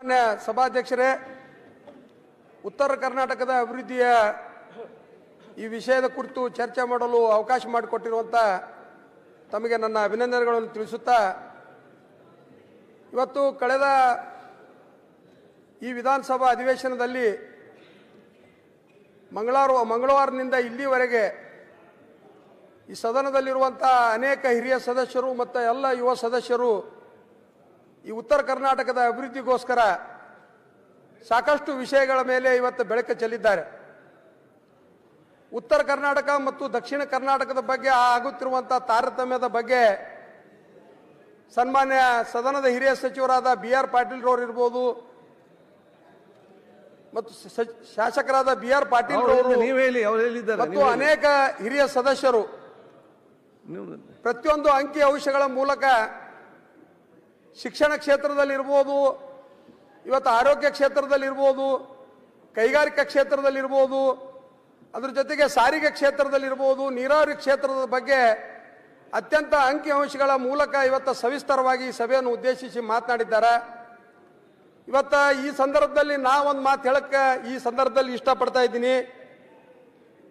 ಮಾನ್ಯ ಸಭಾಧ್ಯಕ್ಷರೇ, ಉತ್ತರ ಕರ್ನಾಟಕದ ಅಭಿವೃದ್ಧಿಯ ಈ ವಿಷಯದ ಕುರಿತು ಚರ್ಚೆ ಮಾಡಲು ಅವಕಾಶ ಮಾಡಿಕೊಟ್ಟಿರುವಂಥ ತಮಗೆ ನನ್ನ ಅಭಿನಂದನೆಗಳನ್ನು ತಿಳಿಸುತ್ತಾ, ಇವತ್ತು ಕಳೆದ ಈ ವಿಧಾನಸಭಾ ಅಧಿವೇಶನದಲ್ಲಿ ಮಂಗಳವಾರ ಮಂಗಳವಾರದಿಂದ ಇಲ್ಲಿವರೆಗೆ ಈ ಸದನದಲ್ಲಿರುವಂಥ ಅನೇಕ ಹಿರಿಯ ಸದಸ್ಯರು ಮತ್ತು ಎಲ್ಲ ಯುವ ಸದಸ್ಯರು ಈ ಉತ್ತರ ಕರ್ನಾಟಕದ ಅಭಿವೃದ್ಧಿಗೋಸ್ಕರ ಸಾಕಷ್ಟು ವಿಷಯಗಳ ಮೇಲೆ ಇವತ್ತು ಬೆಳಕು ಚೆಲ್ಲಿದ್ದಾರೆ. ಉತ್ತರ ಕರ್ನಾಟಕ ಮತ್ತು ದಕ್ಷಿಣ ಕರ್ನಾಟಕದ ಬಗ್ಗೆ ಆಗುತ್ತಿರುವಂಥ ತಾರತಮ್ಯದ ಬಗ್ಗೆ ಸನ್ಮಾನ್ಯ ಸದನದ ಹಿರಿಯ ಸಚಿವರಾದ ಬಿ ಆರ್ ಪಾಟೀಲ್ರವರು ಇರ್ಬೋದು ಮತ್ತು ಶಾಸಕರಾದ ಬಿ ಆರ್ ಪಾಟೀಲ್ ಅವ್ರು ನೀವ್ ಹೇಳಿ ಅವ್ರು ಹೇಳಿದ್ದಾರೆ ಮತ್ತು ಅನೇಕ ಹಿರಿಯ ಸದಸ್ಯರು ಪ್ರತಿಯೊಂದು ಅಂಕಿ ಅಂಶಗಳ ಮೂಲಕ ಶಿಕ್ಷಣ ಕ್ಷೇತ್ರದಲ್ಲಿರ್ಬೋದು, ಇವತ್ತು ಆರೋಗ್ಯ ಕ್ಷೇತ್ರದಲ್ಲಿರ್ಬೋದು, ಕೈಗಾರಿಕಾ ಕ್ಷೇತ್ರದಲ್ಲಿರ್ಬೋದು, ಅದ್ರ ಜೊತೆಗೆ ಸಾರಿಗೆ ಕ್ಷೇತ್ರದಲ್ಲಿರ್ಬೋದು, ನೀರಾವರಿ ಕ್ಷೇತ್ರದ ಬಗ್ಗೆ ಅತ್ಯಂತ ಅಂಕಿ ಅಂಶಗಳ ಮೂಲಕ ಇವತ್ತು ಸವಿಸ್ತರವಾಗಿ ಸಭೆಯನ್ನು ಉದ್ದೇಶಿಸಿ ಮಾತನಾಡಿದ್ದಾರೆ. ಇವತ್ತ ಈ ಸಂದರ್ಭದಲ್ಲಿ ನಾ ಒಂದು ಮಾತು ಹೇಳಕ್ಕೆ ಈ ಸಂದರ್ಭದಲ್ಲಿ ಇಷ್ಟಪಡ್ತಾ ಇದ್ದೀನಿ.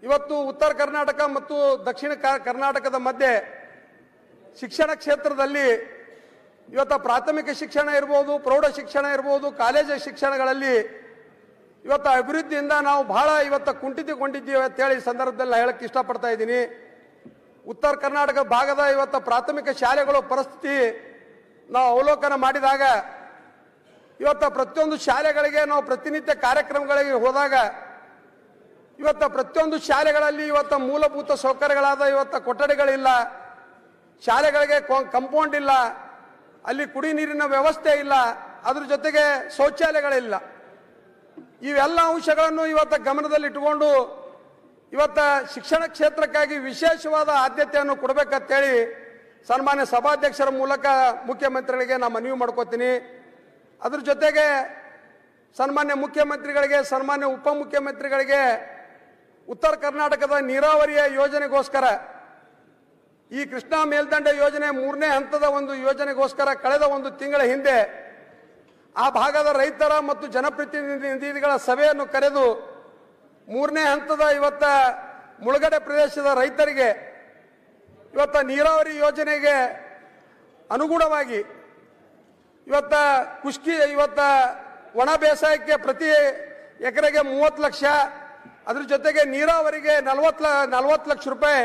ಇವತ್ತು ಉತ್ತರ ಕರ್ನಾಟಕ ಮತ್ತು ದಕ್ಷಿಣ ಕರ್ನಾಟಕದ ಮಧ್ಯೆ ಶಿಕ್ಷಣ ಕ್ಷೇತ್ರದಲ್ಲಿ ಇವತ್ತು ಪ್ರಾಥಮಿಕ ಶಿಕ್ಷಣ ಇರ್ಬೋದು, ಪ್ರೌಢ ಶಿಕ್ಷಣ ಇರ್ಬೋದು, ಕಾಲೇಜು ಶಿಕ್ಷಣಗಳಲ್ಲಿ ಇವತ್ತು ಅಭಿವೃದ್ಧಿಯಿಂದ ನಾವು ಬಹಳ ಇವತ್ತು ಕುಂಠಿತಗೊಂಡಿದ್ದೀವಿ ಅಂತೇಳಿ ಸಂದರ್ಭದಲ್ಲಿ ಹೇಳಕ್ಕೆ ಇಷ್ಟಪಡ್ತಾ ಇದ್ದೀನಿ. ಉತ್ತರ ಕರ್ನಾಟಕ ಭಾಗದ ಇವತ್ತು ಪ್ರಾಥಮಿಕ ಶಾಲೆಗಳ ಪರಿಸ್ಥಿತಿ ನಾವು ಅವಲೋಕನ ಮಾಡಿದಾಗ ಇವತ್ತು ಪ್ರತಿಯೊಂದು ಶಾಲೆಗಳಿಗೆ ನಾವು ಪ್ರತಿನಿತ್ಯ ಕಾರ್ಯಕ್ರಮಗಳಿಗೆ ಹೋದಾಗ ಇವತ್ತು ಪ್ರತಿಯೊಂದು ಶಾಲೆಗಳಲ್ಲಿ ಇವತ್ತು ಮೂಲಭೂತ ಸೌಕರ್ಯಗಳಾದ ಇವತ್ತು ಕೊಠಡಿಗಳಿಲ್ಲ, ಶಾಲೆಗಳಿಗೆ ಕಂಪೌಂಡ್ ಇಲ್ಲ. ಅಲ್ಲಿ ಕುಡಿ ನೀರಿನ ವ್ಯವಸ್ಥೆ ಇಲ್ಲ, ಅದ್ರ ಜೊತೆಗೆ ಶೌಚಾಲಯಗಳಿಲ್ಲ. ಇವೆಲ್ಲ ಅಂಶಗಳನ್ನು ಇವತ್ತು ಗಮನದಲ್ಲಿಟ್ಟುಕೊಂಡು ಇವತ್ತ ಶಿಕ್ಷಣ ಕ್ಷೇತ್ರಕ್ಕಾಗಿ ವಿಶೇಷವಾದ ಆದ್ಯತೆಯನ್ನು ಕೊಡಬೇಕಂತೇಳಿ ಸನ್ಮಾನ್ಯ ಸಭಾಧ್ಯಕ್ಷರ ಮೂಲಕ ಮುಖ್ಯಮಂತ್ರಿಗಳಿಗೆ ನಾನು ಮನವಿ ಮಾಡ್ಕೋತೀನಿ. ಅದ್ರ ಜೊತೆಗೆ ಸನ್ಮಾನ್ಯ ಮುಖ್ಯಮಂತ್ರಿಗಳಿಗೆ, ಸನ್ಮಾನ್ಯ ಉಪಮುಖ್ಯಮಂತ್ರಿಗಳಿಗೆ ಉತ್ತರ ಕರ್ನಾಟಕದ ನೀರಾವರಿಯ ಯೋಜನೆಗೋಸ್ಕರ ಈ ಕೃಷ್ಣಾ ಮೇಲ್ದಂಡೆ ಯೋಜನೆ ಮೂರನೇ ಹಂತದ ಒಂದು ಯೋಜನೆಗೋಸ್ಕರ ಕಳೆದ ಒಂದು ತಿಂಗಳ ಹಿಂದೆ ಆ ಭಾಗದ ರೈತರ ಮತ್ತು ಜನಪ್ರತಿನಿಧಿಗಳ ಸಭೆಯನ್ನು ಕರೆದು ಮೂರನೇ ಹಂತದ ಇವತ್ತ ಮುಳುಗಡೆ ಪ್ರದೇಶದ ರೈತರಿಗೆ ಇವತ್ತ ನೀರಾವರಿ ಯೋಜನೆಗೆ ಅನುಗುಣವಾಗಿ ಇವತ್ತ ಕುಷ್ಕಿ, ಇವತ್ತ ಒಣ ಬೇಸಾಯಕ್ಕೆ ಪ್ರತಿ ಎಕರೆಗೆ ಮೂವತ್ತು ಲಕ್ಷ, ಅದ್ರ ಜೊತೆಗೆ ನೀರಾವರಿಗೆ ನಲವತ್ತು ನಲವತ್ತು ಲಕ್ಷ ರೂಪಾಯಿ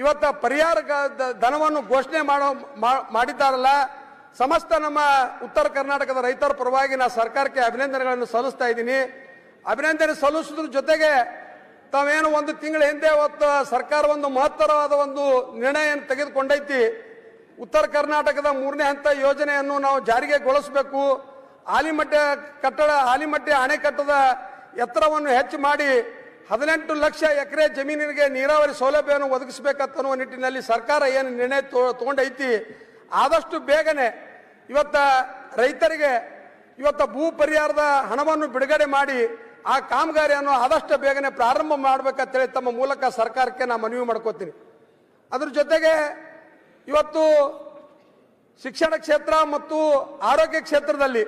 ಇವತ್ತ ಪರಿಹಾರ ಧನವನ್ನು ಘೋಷಣೆ ಮಾಡೋ ಮಾಡಿದ್ದಾರಲ್ಲ, ಸಮಸ್ತ ನಮ್ಮ ಉತ್ತರ ಕರ್ನಾಟಕದ ರೈತರ ಪರವಾಗಿ ನಾ ಸರ್ಕಾರಕ್ಕೆ ಅಭಿನಂದನೆಗಳನ್ನು ಸಲ್ಲಿಸ್ತಾ ಇದ್ದೀನಿ. ಅಭಿನಂದನೆ ಸಲ್ಲಿಸೋದ್ರ ಜೊತೆಗೆ ತಾವೇನು ಒಂದು ತಿಂಗಳ ಹಿಂದೆ ಅವತ್ತು ಸರ್ಕಾರ ಒಂದು ಮಹತ್ತರವಾದ ಒಂದು ನಿರ್ಣಯವನ್ನು ತೆಗೆದುಕೊಂಡೈತಿ. ಉತ್ತರ ಕರ್ನಾಟಕದ ಮೂರನೇ ಹಂತ ಯೋಜನೆಯನ್ನು ನಾವು ಜಾರಿಗೆಗೊಳಿಸಬೇಕು. ಆಲಿಮಟ್ಟೆ ಕಟ್ಟಡ ಆಲಿಮಟ್ಟೆ ಅಣೆಕಟ್ಟದ ಎತ್ತರವನ್ನು ಹೆಚ್ಚು ಮಾಡಿ ಹದಿನೆಂಟು ಲಕ್ಷ ಎಕರೆ ಜಮೀನಿಗೆ ನೀರಾವರಿ ಸೌಲಭ್ಯವನ್ನು ಒದಗಿಸಬೇಕನ್ನುವ ನಿಟ್ಟಿನಲ್ಲಿ ಸರ್ಕಾರ ಏನು ನಿರ್ಣಯ ತಗೊಂಡೈತಿ, ಆದಷ್ಟು ಬೇಗನೆ ಇವತ್ತ ರೈತರಿಗೆ ಇವತ್ತ ಭೂ ಪರಿಹಾರದ ಹಣವನ್ನು ಬಿಡುಗಡೆ ಮಾಡಿ ಆ ಕಾಮಗಾರಿಯನ್ನು ಆದಷ್ಟು ಬೇಗನೆ ಪ್ರಾರಂಭ ಮಾಡಬೇಕಂತೇಳಿ ತಮ್ಮ ಮೂಲಕ ಸರ್ಕಾರಕ್ಕೆ ನಾನು ಮನವಿ ಮಾಡ್ಕೋತೀನಿ. ಅದ್ರ ಜೊತೆಗೆ ಇವತ್ತು ಶಿಕ್ಷಣ ಕ್ಷೇತ್ರ ಮತ್ತು ಆರೋಗ್ಯ ಕ್ಷೇತ್ರದಲ್ಲಿ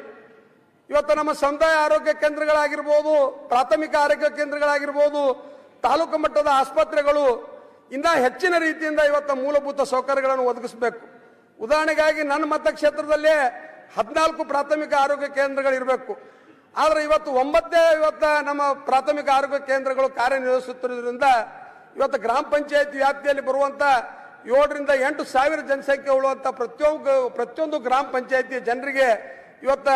ಇವತ್ತು ನಮ್ಮ ಸಮುದಾಯ ಆರೋಗ್ಯ ಕೇಂದ್ರಗಳಾಗಿರ್ಬೋದು, ಪ್ರಾಥಮಿಕ ಆರೋಗ್ಯ ಕೇಂದ್ರಗಳಾಗಿರ್ಬೋದು, ತಾಲೂಕು ಮಟ್ಟದ ಆಸ್ಪತ್ರೆಗಳು ಇಂದ ಹೆಚ್ಚಿನ ರೀತಿಯಿಂದ ಇವತ್ತು ಮೂಲಭೂತ ಸೌಕರ್ಯಗಳನ್ನು ಒದಗಿಸಬೇಕು. ಉದಾಹರಣೆಗಾಗಿ ನನ್ನ ಮತಕ್ಷೇತ್ರದಲ್ಲೇ ಹದಿನಾಲ್ಕು ಪ್ರಾಥಮಿಕ ಆರೋಗ್ಯ ಕೇಂದ್ರಗಳಿರಬೇಕು. ಆದರೆ ಇವತ್ತು ಒಂಬತ್ತೇ ಇವತ್ತು ನಮ್ಮ ಪ್ರಾಥಮಿಕ ಆರೋಗ್ಯ ಕೇಂದ್ರಗಳು ಕಾರ್ಯನಿರ್ವಹಿಸುತ್ತಿರುವುದರಿಂದ ಇವತ್ತು ಗ್ರಾಮ ಪಂಚಾಯತ್ ವ್ಯಾಪ್ತಿಯಲ್ಲಿ ಬರುವಂಥ ಏಳರಿಂದ ಎಂಟು ಸಾವಿರ ಜನಸಂಖ್ಯೆ ಉಳ್ಳುವಂಥ ಪ್ರತಿಯೊಂದು ಪ್ರತಿಯೊಂದು ಗ್ರಾಮ ಪಂಚಾಯತಿಯ ಜನರಿಗೆ ಇವತ್ತ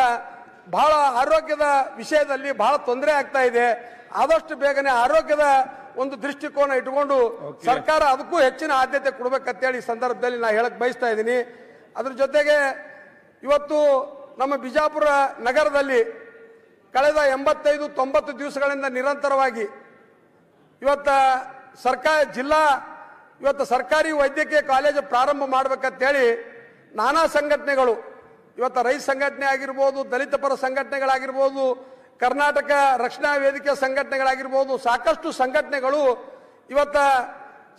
ಬಹಳ ಆರೋಗ್ಯದ ವಿಷಯದಲ್ಲಿ ಬಹಳ ತೊಂದರೆ ಆಗ್ತಾ ಇದೆ. ಆದಷ್ಟು ಬೇಗನೆ ಆರೋಗ್ಯದ ಒಂದು ದೃಷ್ಟಿಕೋನ ಇಟ್ಕೊಂಡು ಸರ್ಕಾರ ಅದಕ್ಕೂ ಹೆಚ್ಚಿನ ಆದ್ಯತೆ ಕೊಡ್ಬೇಕಂತೇಳಿ ಈ ಸಂದರ್ಭದಲ್ಲಿ ನಾ ಹೇಳಕ್ ಬಯಸ್ತಾ ಇದ್ದೀನಿ. ಅದ್ರ ಜೊತೆಗೆ ಇವತ್ತು ನಮ್ಮ ಬಿಜಾಪುರ ನಗರದಲ್ಲಿ ಕಳೆದ ಎಂಬತ್ತೈದು ತೊಂಬತ್ತು ದಿವಸಗಳಿಂದ ನಿರಂತರವಾಗಿ ಇವತ್ತ ಸರ್ಕಾರ ಜಿಲ್ಲಾ ಇವತ್ತು ಸರ್ಕಾರಿ ವೈದ್ಯಕೀಯ ಕಾಲೇಜು ಪ್ರಾರಂಭ ಮಾಡ್ಬೇಕಂತೇಳಿ ನಾನಾ ಸಂಘಟನೆಗಳು ಇವತ್ತು ರೈತ ಸಂಘಟನೆ ಆಗಿರ್ಬೋದು, ದಲಿತ ಪರ ಸಂಘಟನೆಗಳಾಗಿರ್ಬೋದು, ಕರ್ನಾಟಕ ರಕ್ಷಣಾ ವೇದಿಕೆ ಸಂಘಟನೆಗಳಾಗಿರ್ಬೋದು, ಸಾಕಷ್ಟು ಸಂಘಟನೆಗಳು ಇವತ್ತ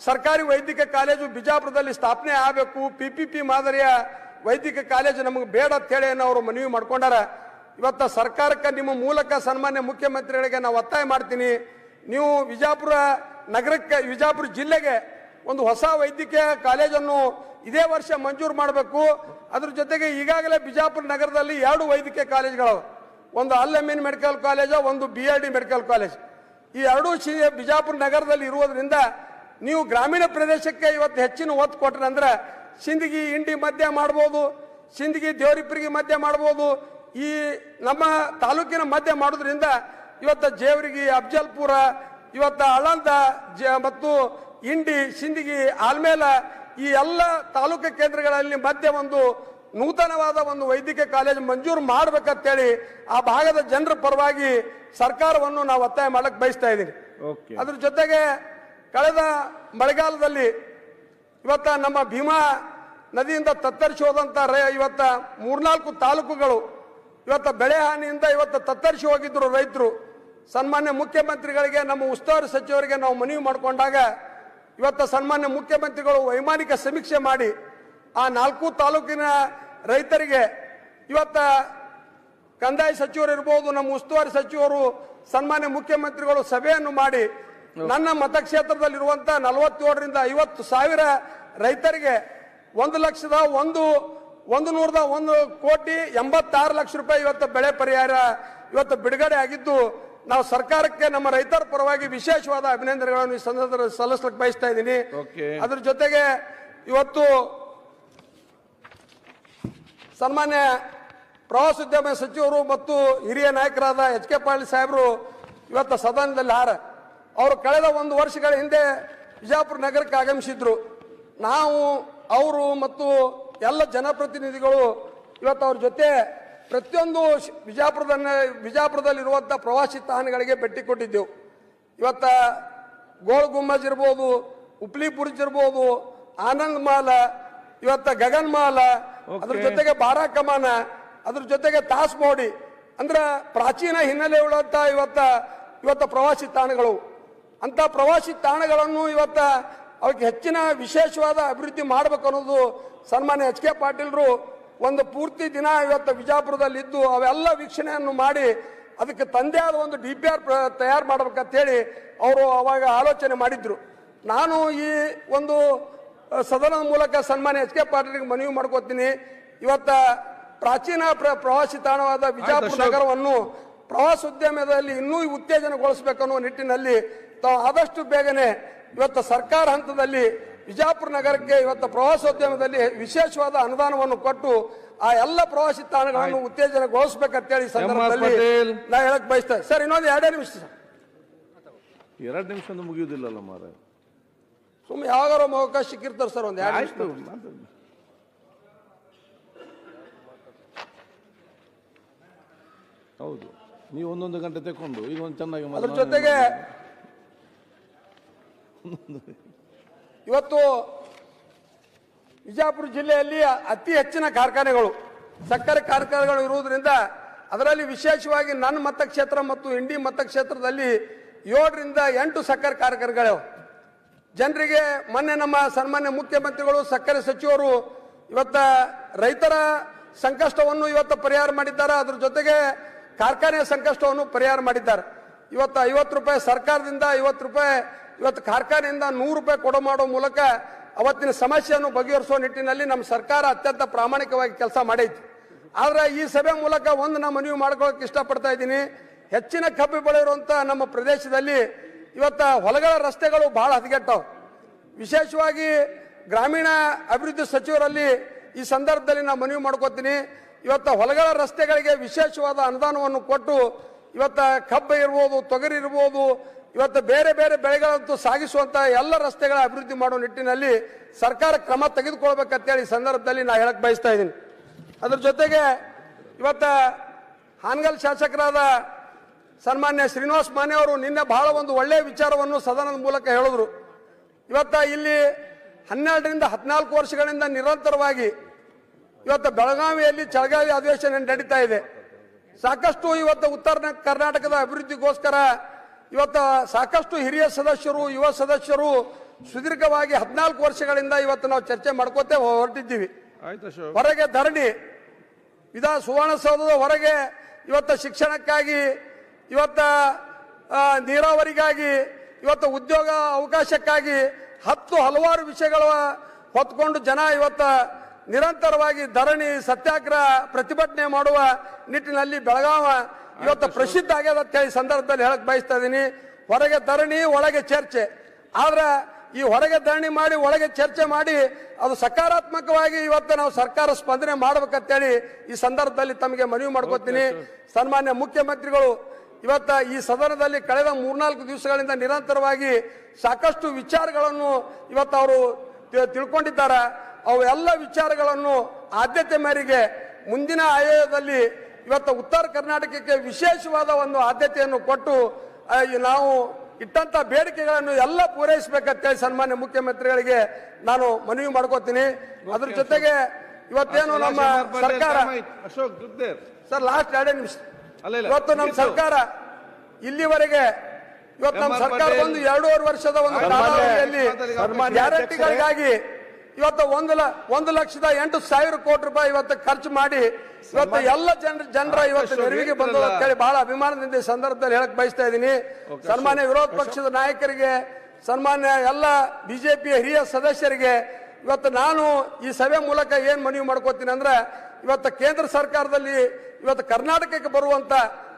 ಸರ್ಕಾರಿ ವೈದ್ಯಕೀಯ ಕಾಲೇಜು ಬಿಜಾಪುರದಲ್ಲಿ ಸ್ಥಾಪನೆ ಆಗಬೇಕು ಪಿ ಪಿ ಪಿ ಮಾದರಿಯ ವೈದ್ಯಕೀಯ ಕಾಲೇಜು ನಮಗೆ ಬೇಡ ಅಂತೇಳಿ ಅವರು ಮನವಿ ಮಾಡ್ಕೊಂಡಾರ. ಇವತ್ತ ಸರ್ಕಾರಕ್ಕೆ ನಿಮ್ಮ ಮೂಲಕ ಸನ್ಮಾನ್ಯ ಮುಖ್ಯಮಂತ್ರಿಗಳಿಗೆ ನಾವು ಒತ್ತಾಯ ಮಾಡ್ತೀನಿ. ನೀವು ವಿಜಾಪುರ ನಗರಕ್ಕೆ, ವಿಜಾಪುರ ಜಿಲ್ಲೆಗೆ ಒಂದು ಹೊಸ ವೈದ್ಯಕೀಯ ಕಾಲೇಜನ್ನು ಇದೇ ವರ್ಷ ಮಂಜೂರು ಮಾಡಬೇಕು. ಅದ್ರ ಜೊತೆಗೆ ಈಗಾಗಲೇ ಬಿಜಾಪುರ ನಗರದಲ್ಲಿ ಎರಡು ವೈದ್ಯಕೀಯ ಕಾಲೇಜ್ಗಳು ಒಂದು ಅಲ್ ಅಮೀನ್ ಮೆಡಿಕಲ್ ಕಾಲೇಜು, ಒಂದು B R D medical college. ಈ ಎರಡೂ ಶಿ ಬಿಜಾಪುರ ನಗರದಲ್ಲಿ ಇರುವುದರಿಂದ ನೀವು ಗ್ರಾಮೀಣ ಪ್ರದೇಶಕ್ಕೆ ಇವತ್ತು ಹೆಚ್ಚಿನ ಒತ್ತು ಕೊಟ್ರಂದ್ರೆ ಸಿಂದಗಿ ಇಂಡಿ ಮಧ್ಯ ಮಾಡ್ಬೋದು, ಸಿಂದಗಿ ದೇವರಿಪುರಿಗೆ ಮಧ್ಯ ಮಾಡ್ಬೋದು. ಈ ನಮ್ಮ ತಾಲೂಕಿನ ಮಧ್ಯ ಮಾಡೋದ್ರಿಂದ ಇವತ್ತು ಜೇವರಿಗೆ, ಅಫ್ಜಲ್ಪುರ, ಇವತ್ತು ಅಳಂದ ಜ ಮತ್ತು ಇಂಡಿ ಸಿಂದಗಿ, ಆಲ್ಮೇಲ ಈ ಎಲ್ಲ ತಾಲೂಕು ಕೇಂದ್ರಗಳಲ್ಲಿ ಮಧ್ಯೆ ಒಂದು ನೂತನವಾದ ಒಂದು ವೈದ್ಯಕೀಯ ಕಾಲೇಜು ಮಂಜೂರು ಮಾಡ್ಬೇಕಂತೇಳಿ ಆ ಭಾಗದ ಜನರ ಪರವಾಗಿ ಸರ್ಕಾರವನ್ನು ನಾವು ಒತ್ತಾಯ ಮಾಡಕ್ ಬಯಸ್ತಾ ಇದ್ದೀನಿ ಓಕೆ. ಅದ್ರ ಜೊತೆಗೆ ಕಳೆದ ಮಳೆಗಾಲದಲ್ಲಿ ಇವತ್ತ ನಮ್ಮ ಭೀಮಾ ನದಿಯಿಂದ ತತ್ತರಿಸಿ ಹೋದಂತ ರೈ- ಇವತ್ತ ಮೂರ್ನಾಲ್ಕು ತಾಲೂಕುಗಳು ಇವತ್ತ ಬೆಳೆ ಹಾನಿಯಿಂದ ಇವತ್ತ ತತ್ತರಿಸಿ ಹೋಗಿದ್ರು ರೈತರು. ಸನ್ಮಾನ್ಯ ಮುಖ್ಯಮಂತ್ರಿಗಳಿಗೆ ನಮ್ಮ ಉಸ್ತುವಾರಿ ಸಚಿವರಿಗೆ ನಾವು ಮನವಿ ಮಾಡಿಕೊಂಡಾಗ ಇವತ್ತ ಸನ್ಮಾನ್ಯ ಮುಖ್ಯಮಂತ್ರಿಗಳು ವೈಮಾನಿಕ ಸಮೀಕ್ಷೆ ಮಾಡಿ ಆ ನಾಲ್ಕು ತಾಲೂಕಿನ ರೈತರಿಗೆ ಇವತ್ತ ಕಂದಾಯ ಸಚಿವರು ಇರ್ಬೋದು, ನಮ್ಮ ಉಸ್ತುವಾರಿ ಸಚಿವರು, ಸನ್ಮಾನ್ಯ ಮುಖ್ಯಮಂತ್ರಿಗಳು ಸಭೆಯನ್ನು ಮಾಡಿ ನನ್ನ ಮತಕ್ಷೇತ್ರದಲ್ಲಿರುವಂತಹ ನಲವತ್ತೇಳರಿಂದ ಐವತ್ತು ಸಾವಿರ ರೈತರಿಗೆ ಒಂದು ಲಕ್ಷದ ಒಂದು ಒಂದು ನೂರದ ಒಂದು ಕೋಟಿ ಎಂಬತ್ತಾರು ಲಕ್ಷ ರೂಪಾಯಿ ಇವತ್ತು ಬೆಳೆ ಪರಿಹಾರ ಇವತ್ತು ಬಿಡುಗಡೆ ಆಗಿದ್ದು ನಾವು ಸರ್ಕಾರಕ್ಕೆ ನಮ್ಮ ರೈತರ ಪರವಾಗಿ ವಿಶೇಷವಾದ ಅಭಿನಂದನೆಗಳನ್ನು ಈ ಸಂದರ್ಭದಲ್ಲಿ ಸಲ್ಲಿಸ್ಲಿಕ್ಕೆ ಬಯಸ್ತಾ ಇದ್ದೀನಿ. ಅದ್ರ ಜೊತೆಗೆ ಇವತ್ತು ಸನ್ಮಾನ್ಯ ಪ್ರವಾಸೋದ್ಯಮ ಸಚಿವರು ಮತ್ತು ಹಿರಿಯ ನಾಯಕರಾದ ಎಚ್ ಕೆ ಪಾಟೀಲ್ ಸಾಹೇಬರು ಇವತ್ತು ಸದನದಲ್ಲಿ ಹಾರ. ಅವರು ಕಳೆದ ಒಂದು ವರ್ಷಗಳ ಹಿಂದೆ ಬಿಜಾಪುರ ನಗರಕ್ಕೆ ಆಗಮಿಸಿದ್ರು. ನಾವು ಅವರು ಮತ್ತು ಎಲ್ಲ ಜನಪ್ರತಿನಿಧಿಗಳು ಇವತ್ತು ಅವ್ರ ಜೊತೆ ಪ್ರತಿಯೊಂದು ಶ್- ಬಿಜಾಪುರದ ಬಿಜಾಪುರದಲ್ಲಿರುವಂಥ ಪ್ರವಾಸಿ ತಾಣಗಳಿಗೆ ಭೇಟಿ ಕೊಟ್ಟಿದ್ದೆವು. ಇವತ್ತ ಗೋಲ್ ಗುಮ್ಮಜ್ ಇರ್ಬೋದು ಉಪ್ಲಿ ಬುರ್ಜ್ ಇರ್ಬೋದು ಆನಂದ್ ಮಾಲ ಇವತ್ತ ಗಗನ್ ಮಾಲ ಅದ್ರ ಜೊತೆಗೆ ಬಾರಾ ಕಮಾನ ಅದ್ರ ಜೊತೆಗೆ ತಾಸ್ ಮೋಡಿ ಅಂದ್ರೆ ಪ್ರಾಚೀನ ಹಿನ್ನೆಲೆ ಉಳ್ಳಂತ ಇವತ್ತ ಇವತ್ತ ಪ್ರವಾಸಿ ತಾಣಗಳು. ಅಂತ ಪ್ರವಾಸಿ ತಾಣಗಳನ್ನು ಇವತ್ತ ಅವಕ್ಕೆ ಹೆಚ್ಚಿನ ವಿಶೇಷವಾದ ಅಭಿವೃದ್ಧಿ ಮಾಡ್ಬೇಕು ಅನ್ನೋದು ಸನ್ಮಾನ್ಯ ಎಚ್ ಕೆ ಪಾಟೀಲ್ರು ಒಂದು ಪೂರ್ತಿ ದಿನ ಇವತ್ತು ವಿಜಾಪುರದಲ್ಲಿ ಇದ್ದು ಅವೆಲ್ಲ ವೀಕ್ಷಣೆಯನ್ನು ಮಾಡಿ ಅದಕ್ಕೆ ತಂದೆ ಆದ ಒಂದು ಡಿ ಪಿ ಆರ್ ತಯಾರು ಮಾಡ್ಬೇಕಂತೇಳಿ ಅವರು ಅವಾಗ ಆಲೋಚನೆ ಮಾಡಿದ್ರು. ನಾನು ಈ ಒಂದು ಸದನದ ಮೂಲಕ ಸನ್ಮಾನ್ಯ ಎಚ್ ಕೆ ಪಾಟೀಲ್ಗೆ ಮನವಿ ಮಾಡ್ಕೋತೀನಿ. ಇವತ್ತ ಪ್ರಾಚೀನ ಪ್ರ- ಪ್ರವಾಸಿ ತಾಣವಾದ ವಿಜಾಪುರ ನಗರವನ್ನು ಪ್ರವಾಸೋದ್ಯಮದಲ್ಲಿ ಇನ್ನೂ ಉತ್ತೇಜನಗೊಳಿಸಬೇಕನ್ನೋ ನಿಟ್ಟಿನಲ್ಲಿ ತಾವು ಆದಷ್ಟು ಬೇಗನೆ ಇವತ್ತು ಸರ್ಕಾರ ಹಂತದಲ್ಲಿ ವಿಜಾಪುರ ನಗರಕ್ಕೆ ಇವತ್ತು ಪ್ರವಾಸೋದ್ಯಮದಲ್ಲಿ ವಿಶೇಷವಾದ ಅನುದಾನವನ್ನು ಕೊಟ್ಟು ಆ ಎಲ್ಲ ಪ್ರವಾಸಿ ತಾಣಗಳನ್ನು ಉತ್ತೇಜನಗೊಳಿಸಬೇಕಂತೇಳಿ ಹೇಳಿ ಸಂದರ್ಭದಲ್ಲಿ. ನಾ ಹೇಳಕ್ ಬಯಸ್ತೇನೆ ಸರ್ ಇನ್ನೊಂದು ಎರಡೇ ನಿಮಿಷ ಸರ್. ಎರಡು ನಿಮಿಷ ಮುಗಿಯುವುದಿಲ್ಲಲ್ಲ ಮಾರ ಸುಮ್ಮನೆ ಯಾವಾಗಾರ ಅವಕಾಶ ಸಿಕ್ಕಿರ್ತಾರೆ ಸರ್ ಒಂದು ಎರಡು ನಿಮಿಷ. ಹೌದು ನೀವು ಒಂದೊಂದು ಗಂಟೆ ತಗೊಂಡು ಈಗ ಒಂದು ಚೆನ್ನಾಗಿ ಅದ್ರ. ಜೊತೆಗೆ ಇವತ್ತು ವಿಜಯಪುರ ಜಿಲ್ಲೆಯಲ್ಲಿ ಅತಿ ಹೆಚ್ಚಿನ ಕಾರ್ಖಾನೆಗಳು, ಸಕ್ಕರೆ ಕಾರ್ಖಾನೆಗಳು ಇರುವುದರಿಂದ ಅದರಲ್ಲಿ ವಿಶೇಷವಾಗಿ ನನ್ನ ಮತಕ್ಷೇತ್ರ ಮತ್ತು ಇಂಡಿ ಮತಕ್ಷೇತ್ರದಲ್ಲಿ ಏಳರಿಂದ ಎಂಟು ಸಕ್ಕರೆ ಕಾರ್ಖಾನೆಗಳು ಜನರಿಗೆ ಮೊನ್ನೆ ನಮ್ಮ ಸನ್ಮಾನ್ಯ ಮುಖ್ಯಮಂತ್ರಿಗಳು, ಸಕ್ಕರೆ ಸಚಿವರು ಇವತ್ತ ರೈತರ ಸಂಕಷ್ಟವನ್ನು ಇವತ್ತು ಪರಿಹಾರ ಮಾಡಿದ್ದಾರೆ. ಅದ್ರ ಜೊತೆಗೆ ಕಾರ್ಖಾನೆಯ ಸಂಕಷ್ಟವನ್ನು ಪರಿಹಾರ ಮಾಡಿದ್ದಾರೆ. ಇವತ್ತು ಐವತ್ತು ರೂಪಾಯಿ ಸರ್ಕಾರದಿಂದ ಐವತ್ತು ರೂಪಾಯಿ ಇವತ್ತು ಕಾರ್ಖಾನೆಯಿಂದ ನೂರು ರೂಪಾಯಿ ಕೊಡ ಮಾಡೋ ಮೂಲಕ ಅವತ್ತಿನ ಸಮಸ್ಯೆಯನ್ನು ಬಗೆಹರಿಸುವ ನಿಟ್ಟಿನಲ್ಲಿ ನಮ್ಮ ಸರ್ಕಾರ ಅತ್ಯಂತ ಪ್ರಾಮಾಣಿಕವಾಗಿ ಕೆಲಸ ಮಾಡೈತಿ. ಆದ್ರೆ ಈ ಸಭೆ ಮೂಲಕ ಒಂದು ನಾ ಮನವಿ ಮಾಡ್ಕೊಳ್ಳೋಕೆ ಇಷ್ಟಪಡ್ತಾ ಇದ್ದೀನಿ. ಹೆಚ್ಚಿನ ಕಬ್ಬು ಬೆಳೆಯಿರುವಂತ ನಮ್ಮ ಪ್ರದೇಶದಲ್ಲಿ ಇವತ್ತು ಹೊಲಗಳ ರಸ್ತೆಗಳು ಬಹಳ ಹದಗೆಟ್ಟವು. ವಿಶೇಷವಾಗಿ ಗ್ರಾಮೀಣ ಅಭಿವೃದ್ಧಿ ಸಚಿವರಲ್ಲಿ ಈ ಸಂದರ್ಭದಲ್ಲಿ ನಾನು ಮನವಿ ಮಾಡ್ಕೋತೀನಿ. ಇವತ್ತು ಹೊಲಗಳ ರಸ್ತೆಗಳಿಗೆ ವಿಶೇಷವಾದ ಅನುದಾನವನ್ನು ಕೊಟ್ಟು ಇವತ್ತು ಕಬ್ಬು ಇರ್ಬೋದು, ತೊಗರಿ ಇರ್ಬೋದು ಇವತ್ತು ಬೇರೆ ಬೇರೆ ಬೆಳೆಗಳಂತೂ ಸಾಗಿಸುವಂತಹ ಎಲ್ಲ ರಸ್ತೆಗಳ ಅಭಿವೃದ್ಧಿ ಮಾಡುವ ನಿಟ್ಟಿನಲ್ಲಿ ಸರ್ಕಾರ ಕ್ರಮ ತೆಗೆದುಕೊಳ್ಬೇಕಂತೇಳಿ ಈ ಸಂದರ್ಭದಲ್ಲಿ ನಾ ಹೇಳಕ್ ಬಯಸ್ತಾ ಇದ್ದೀನಿ. ಅದ್ರ ಜೊತೆಗೆ ಇವತ್ತು ಹಾನಗಲ್ ಶಾಸಕರಾದ ಸನ್ಮಾನ್ಯ ಶ್ರೀನಿವಾಸ್ ಮಾನೆ ಅವರು ನಿನ್ನೆ ಬಹಳ ಒಂದು ಒಳ್ಳೆಯ ವಿಚಾರವನ್ನು ಸದನದ ಮೂಲಕ ಹೇಳಿದ್ರು. ಇವತ್ತ ಇಲ್ಲಿ ಹನ್ನೆರಡರಿಂದ ಹದಿನಾಲ್ಕು ವರ್ಷಗಳಿಂದ ನಿರಂತರವಾಗಿ ಇವತ್ತು ಬೆಳಗಾವಿಯಲ್ಲಿ ಚಳಗಾವಿ ಅಧಿವೇಶನ ನಡೀತಾ ಇದೆ. ಸಾಕಷ್ಟು ಇವತ್ತು ಉತ್ತರ ಕರ್ನಾಟಕದ ಅಭಿವೃದ್ಧಿಗೋಸ್ಕರ ಇವತ್ತು ಸಾಕಷ್ಟು ಹಿರಿಯ ಸದಸ್ಯರು ಯುವ ಸದಸ್ಯರು ಸುದೀರ್ಘವಾಗಿ ಹದಿನಾಲ್ಕು ವರ್ಷಗಳಿಂದ ಇವತ್ತು ನಾವು ಚರ್ಚೆ ಮಾಡ್ಕೋತೇ ಹೊರಟಿದ್ದೀವಿ. ಹೊರಗೆ ಧರಣಿ ವಿಧಾನ ಸುವರ್ಣಸೌಧದ ಹೊರಗೆ ಇವತ್ತು ಶಿಕ್ಷಣಕ್ಕಾಗಿ ಇವತ್ತ ನೀರಾವರಿಗಾಗಿ ಇವತ್ತು ಉದ್ಯೋಗ ಅವಕಾಶಕ್ಕಾಗಿ ಹತ್ತು ಹಲವಾರು ವಿಷಯಗಳ ಹೊತ್ಕೊಂಡು ಜನ ಇವತ್ತ ನಿರಂತರವಾಗಿ ಧರಣಿ ಸತ್ಯಾಗ್ರಹ ಪ್ರತಿಭಟನೆ ಮಾಡುವ ನಿಟ್ಟಿನಲ್ಲಿ ಬೆಳಗಾವ ಇವತ್ತು ಪ್ರಸಿದ್ಧ ಆಗ್ಯದ ಅಂತ ಹೇಳಿ ಸಂದರ್ಭದಲ್ಲಿ ಹೇಳಕ್ ಬಯಸ್ತಾ ಇದ್ದೀನಿ ಹೊರಗೆ ಧರಣಿ ಒಳಗೆ ಚರ್ಚೆ. ಆದ್ರೆ ಈ ಹೊರಗೆ ಧರಣಿ ಮಾಡಿ ಒಳಗೆ ಚರ್ಚೆ ಮಾಡಿ ಅದು ಸಕಾರಾತ್ಮಕವಾಗಿ ಇವತ್ತು ನಾವು ಸರ್ಕಾರ ಸ್ಪಂದನೆ ಮಾಡ್ಬೇಕಂತೇಳಿ ಈ ಸಂದರ್ಭದಲ್ಲಿ ತಮಗೆ ಮನವಿ ಮಾಡ್ಕೋತೀನಿ. ಸನ್ಮಾನ್ಯ ಮುಖ್ಯಮಂತ್ರಿಗಳು ಇವತ್ತ ಈ ಸದನದಲ್ಲಿ ಕಳೆದ ಮೂರ್ನಾಲ್ಕು ದಿವಸಗಳಿಂದ ನಿರಂತರವಾಗಿ ಸಾಕಷ್ಟು ವಿಚಾರಗಳನ್ನು ಇವತ್ತು ಅವರು ತಿಳ್ಕೊಂಡಿದ್ದಾರೆ. ಅವು ಎಲ್ಲ ವಿಚಾರಗಳನ್ನು ಆದ್ಯತೆ ಮೇರೆಗೆ ಮುಂದಿನ ಆಯೋಗದಲ್ಲಿ ಇವತ್ತು ಉತ್ತರ ಕರ್ನಾಟಕಕ್ಕೆ ವಿಶೇಷವಾದ ಒಂದು ಆದ್ಯತೆಯನ್ನು ಕೊಟ್ಟು ನಾವು ಇಟ್ಟಂತ ಬೇಡಿಕೆಗಳನ್ನು ಎಲ್ಲ ಪೂರೈಸಬೇಕಂತೇಳಿ ಸನ್ಮಾನ್ಯ ಮುಖ್ಯಮಂತ್ರಿಗಳಿಗೆ ನಾನು ಮನವಿ ಮಾಡ್ಕೋತೀನಿ. ಅದ್ರ ಜೊತೆಗೆ ಇವತ್ತೇನು ನಮ್ಮ ಸರ್ಕಾರ ಅಶೋಕ್ ಸರ್ ಲಾಸ್ಟ್ ಎರಡೇ ನಿಮಿಷ. ಇವತ್ತು ನಮ್ಮ ಸರ್ಕಾರ ಇಲ್ಲಿವರೆಗೆ ಇವತ್ತು ನಮ್ಮ ಸರ್ಕಾರ ಒಂದು ಎರಡೂವರೆ ವರ್ಷದ ಒಂದು ಗ್ಯಾರಂಟಿಗಳಿಗಾಗಿ ಇವತ್ತು ಒಂದು ಒಂದು ಲಕ್ಷದ ಎಂಟು ಸಾವಿರ ಕೋಟಿ ರೂಪಾಯಿ ಇವತ್ತು ಖರ್ಚು ಮಾಡಿ ಇವತ್ತು ಎಲ್ಲ ಜನ ಜನರ ಇವತ್ತು ನೆರವಿಗೆ ಬಂದು ಅಂತ ಹೇಳಿ ಬಹಳ ಅಭಿಮಾನದಿಂದ ಈ ಸಂದರ್ಭದಲ್ಲಿ ಹೇಳಕ್ ಬಯಸ್ತಾ ಇದ್ದೀನಿ. ಸನ್ಮಾನ್ಯ ವಿರೋಧ ಪಕ್ಷದ ನಾಯಕರಿಗೆ ಸನ್ಮಾನ್ಯ ಎಲ್ಲ ಬಿಜೆಪಿಯ ಹಿರಿಯ ಸದಸ್ಯರಿಗೆ ಇವತ್ತು ನಾನು ಈ ಸಭೆ ಮೂಲಕ ಏನ್ ಮನವಿ ಮಾಡ್ಕೋತೀನಿ ಅಂದ್ರೆ ಇವತ್ತು ಕೇಂದ್ರ ಸರ್ಕಾರದಲ್ಲಿ ಇವತ್ತು ಕರ್ನಾಟಕಕ್ಕೆ ಬರುವಂತ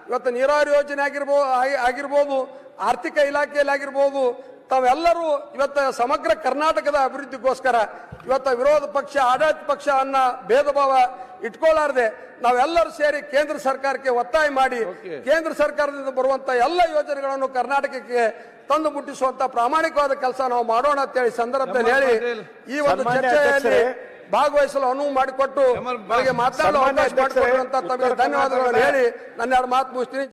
ಇವತ್ತು ನೀರಾವರಿ ಯೋಜನೆ ಆಗಿರ್ಬೋ ಆಗಿರ್ಬೋದು ಆರ್ಥಿಕ ಇಲಾಖೆಯಲ್ಲಿ ಆಗಿರ್ಬೋದು ತಾವೆಲ್ಲರೂ ಇವತ್ತು ಸಮಗ್ರ ಕರ್ನಾಟಕದ ಅಭಿವೃದ್ಧಿಗೋಸ್ಕರ ಇವತ್ತು ವಿರೋಧ ಪಕ್ಷ ಆಡಳಿತ ಪಕ್ಷ ಅನ್ನ ಭೇದ ಭಾವ ಇಟ್ಕೊಳ್ಳಾರ್ದೆ ನಾವೆಲ್ಲರೂ ಸೇರಿ ಕೇಂದ್ರ ಸರ್ಕಾರಕ್ಕೆ ಒತ್ತಾಯ ಮಾಡಿ ಕೇಂದ್ರ ಸರ್ಕಾರದಿಂದ ಬರುವಂತ ಎಲ್ಲ ಯೋಜನೆಗಳನ್ನು ಕರ್ನಾಟಕಕ್ಕೆ ತಂದು ಮುಟ್ಟಿಸುವಂತ ಪ್ರಾಮಾಣಿಕವಾದ ಕೆಲಸ ನಾವು ಮಾಡೋಣ ಅಂತ ಹೇಳಿ ಸಂದರ್ಭದಲ್ಲಿ ಹೇಳಿ ಈ ಒಂದು ಚರ್ಚೆಯಲ್ಲಿ ಭಾಗವಹಿಸಲು ಅನುವು ಮಾಡಿಕೊಟ್ಟು ನನಗೆ ಮಾತನಾಡಲು ಅವಕಾಶ ಮಾಡಿಕೊಟ್ಟಂತ ತಮಗೆ ಧನ್ಯವಾದಗಳನ್ನು ಹೇಳಿ. ನನ್ನ ಎರಡು ಮಾತು ಮುಗಿಸ್ತೀನಿ.